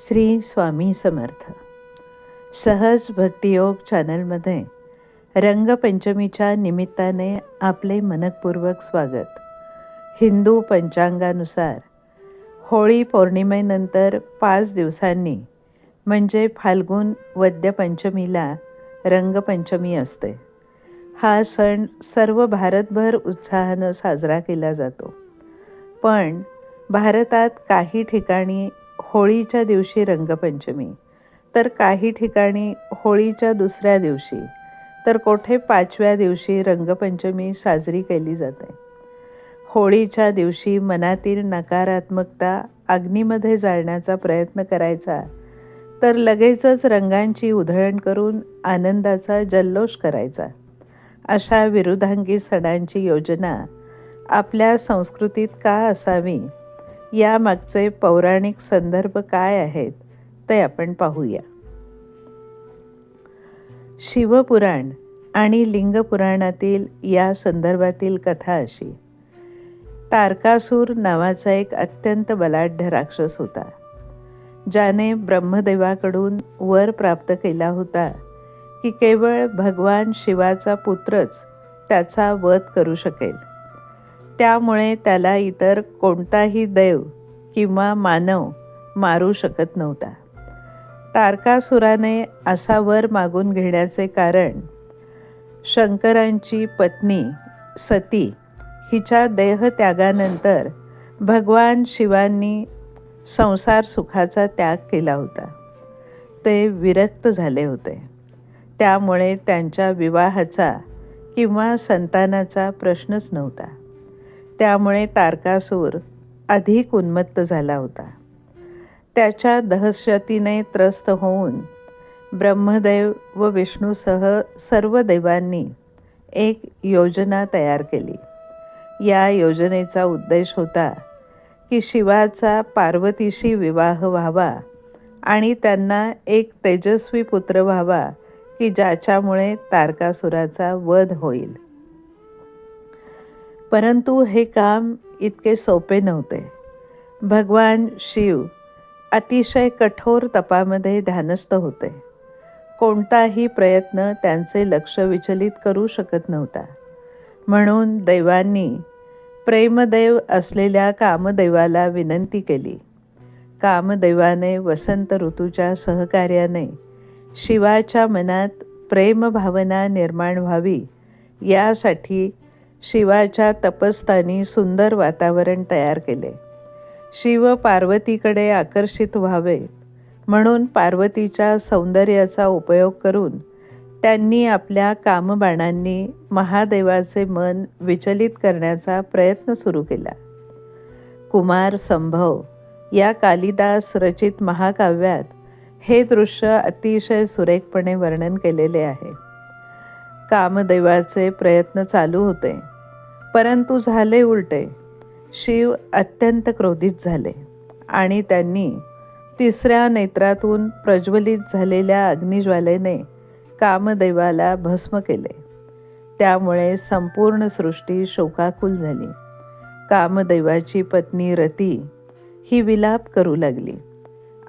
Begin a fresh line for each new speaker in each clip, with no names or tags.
श्री स्वामी समर्थ. सहज भक्तियोग चॅनलमध्ये रंगपंचमीच्या निमित्ताने आपले मनपूर्वक स्वागत. हिंदू पंचांगानुसार होळी पौर्णिमेनंतर पाच दिवसांनी म्हणजे फाल्गुन वद्यपंचमीला रंगपंचमी असते. हा सण सर्व भारतभर उत्साहानं साजरा केला जातो. पण भारतात काही ठिकाणी होळीच्या दिवशी रंगपंचमी. तर काही ठिकाणी होळीच्या दुसऱ्या दिवशी तर कोठे पाचव्या दिवशी रंगपंचमी साजरी केली जाते. होळीच्या दिवशी मनातील नकारात्मकता अग्नीमध्ये जाळण्याचा प्रयत्न करायचा तर लगेचच रंगांची उधळण करून आनंदाचा जल्लोष करायचा. अशा विरुद्धांगी सणांची योजना आपल्या संस्कृतीत का असावी? यामागचे पौराणिक संदर्भ काय आहेत ते आपण पाहूया. शिवपुराण आणि लिंगपुराणातील या संदर्भातील कथा अशी. तारकासूर नावाचा एक अत्यंत बलाढ्य राक्षस होता ज्याने ब्रह्मदेवाकडून वर प्राप्त केला होता की केवळ भगवान शिवाचा पुत्रच त्याचा वध करू शकेल. त्यामुळे त्याला इतर कोणताही देव किंवा मानव मारू शकत नव्हता. तारकासुराने असा वर मागून घेण्याचे कारण शंकरांची पत्नी सती हिच्या देहत्यागानंतर भगवान शिवांनी संसार सुखाचा त्याग केला होता. ते विरक्त झाले होते. त्यामुळे त्यांच्या विवाहाचा किंवा संतानाचा प्रश्नच नव्हता. त्यामुळे तारकासूर अधिक उन्मत्त झाला होता. त्याच्या दहशतीने त्रस्त होऊन ब्रह्मदेव व विष्णूसह सर्व देवांनी एक योजना तयार केली. या योजनेचा उद्देश होता की शिवाचा पार्वतीशी विवाह व्हावा आणि त्यांना एक तेजस्वी पुत्र व्हावा की ज्याच्यामुळे तारकासुराचा वध होईल. परंतु हे काम इतके सोपे नव्हते. भगवान शिव अतिशय कठोर तपामध्ये ध्यानस्थ होते. कोणताही प्रयत्न त्यांचे लक्ष विचलित करू शकत नव्हता. म्हणून दैवांनी प्रेमदैव असलेल्या कामदैवाला विनंती केली. कामदैवाने वसंत ऋतूच्या सहकार्याने शिवाच्या मनात प्रेमभावना निर्माण व्हावी यासाठी शिवाच्या तपस्थानी सुंदर वातावरण तयार केले. शिव पार्वतीकडे आकर्षित व्हावे म्हणून पार्वतीच्या सौंदर्याचा उपयोग करून त्यांनी आपल्या कामबाणांनी महादेवाचे मन विचलित करण्याचा प्रयत्न सुरू केला. कुमार संभव या कालिदास रचित महाकाव्यात हे दृश्य अतिशय सुरेखपणे वर्णन केलेले आहे. कामदेवाचे प्रयत्न चालू होते. परंतु झाले उलटे. शिव अत्यंत क्रोधित झाले आणि त्यांनी तिसऱ्या नेत्रातून प्रज्वलित झालेल्या अग्निज्वालेने कामदेवाला भस्म केले. त्यामुळे संपूर्ण सृष्टी शोकाकुल झाली. कामदेवाची पत्नी रती ही विलाप करू लागली.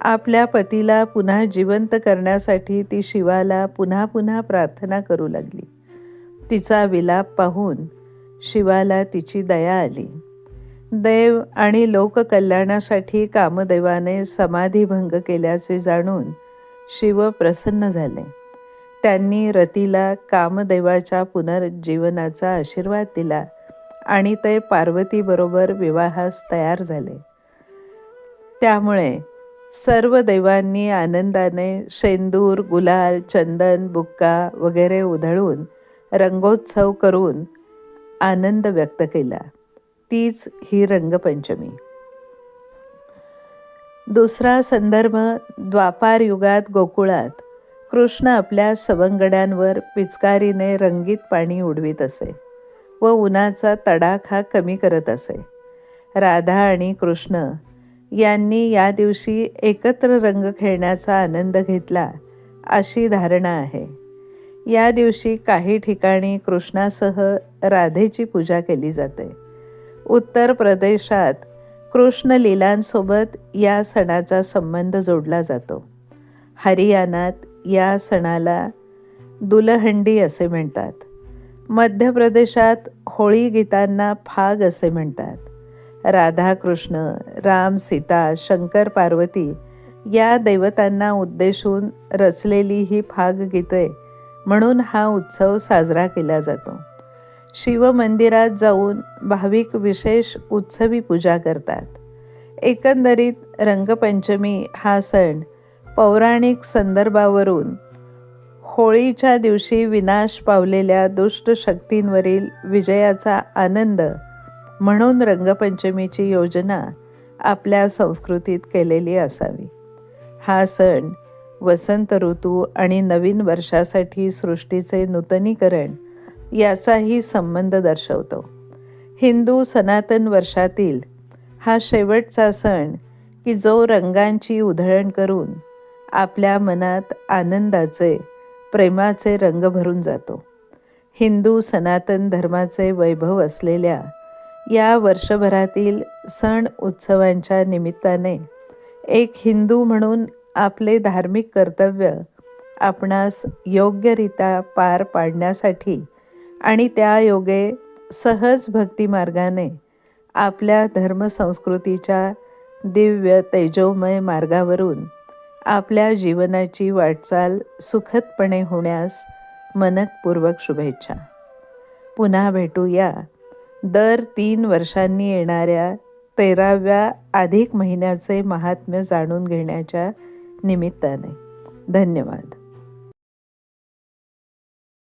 आपल्या पतीला पुन्हा जिवंत करण्यासाठी ती शिवाला पुन्हा पुन्हा प्रार्थना करू लागली. तिचा विलाप पाहून शिवाला तिची दया आली. देव आणि लोककल्याणासाठी कामदेवाने समाधीभंग केल्याचे जाणून शिव प्रसन्न झाले. त्यांनी रतीला कामदेवाच्या पुनर्जीवनाचा आशीर्वाद दिला आणि ते पार्वतीबरोबर विवाहास तयार झाले. त्यामुळे सर्व देवांनी आनंदाने शेंदूर गुलाल चंदन बुक्का वगैरे उधळून रंगोत्सव करून आनंद व्यक्त केला. तीच ही रंगपंचमी. दुसरा संदर्भ द्वापार युगात गोकुळात कृष्ण आपल्या सवंगड्यांवर पिचकारीने रंगीत पाणी उडवीत असे व उन्हाचा तडाखा कमी करत असे. राधा आणि कृष्ण यांनी या दिवशी एकत्र रंग खेळण्याचा आनंद घेतला अशी धारणा आहे. या दिवशी काही ठिकाणी कृष्णासह राधेची पूजा केली जाते. उत्तर प्रदेशात कृष्ण लीलांसोबत या सणाचा संबंध जोडला जातो. हरियाणात या सणाला दुलहंडी असे म्हणतात. मध्य प्रदेशात होळी गीतांना फाग असे म्हणतात. राधाकृष्ण राम सीता शंकर पार्वती या दैवतांना उद्देशून रचलेली ही फाग गीते म्हणून हा उत्सव साजरा केला जातो. शिवमंदिरात जाऊन भाविक विशेष उत्सवी पूजा करतात. एकंदरीत रंगपंचमी हा सण पौराणिक संदर्भावरून होळीच्या दिवशी विनाश पावलेल्या दुष्ट शक्तींवरील विजयाचा आनंद म्हणून रंगपंचमीची योजना आपल्या संस्कृतीत केलेली असावी. हा सण वसंत ऋतू आणि नवीन वर्षासाठी सृष्टीचे नूतनीकरण याचाही संबंध दर्शवतो. हिंदू सनातन वर्षातील हा शेवटचा सण की जो रंगांची उधळण करून आपल्या मनात आनंदाचे प्रेमाचे रंग भरून जातो. हिंदू सनातन धर्माचे वैभव असलेल्या या वर्षभरातील सण उत्सवांच्या निमित्ताने एक हिंदू म्हणून आपले धार्मिक कर्तव्य आपणास योग्यरित्या पार पाडण्यासाठी आणि त्या योगे सहज भक्तिमार्गाने आपल्या धर्मसंस्कृतीच्या दिव्य तेजोमय मार्गावरून आपल्या जीवनाची वाटचाल सुखदपणे होण्यास मनकपूर्वक शुभेच्छा. पुन्हा भेटूया. दर तीन वर्षांनी येणाऱ्या तेराव्या अधिक महिन्याचे महात्म्य जाणून घेण्याच्या निमित्ताने. धन्यवाद.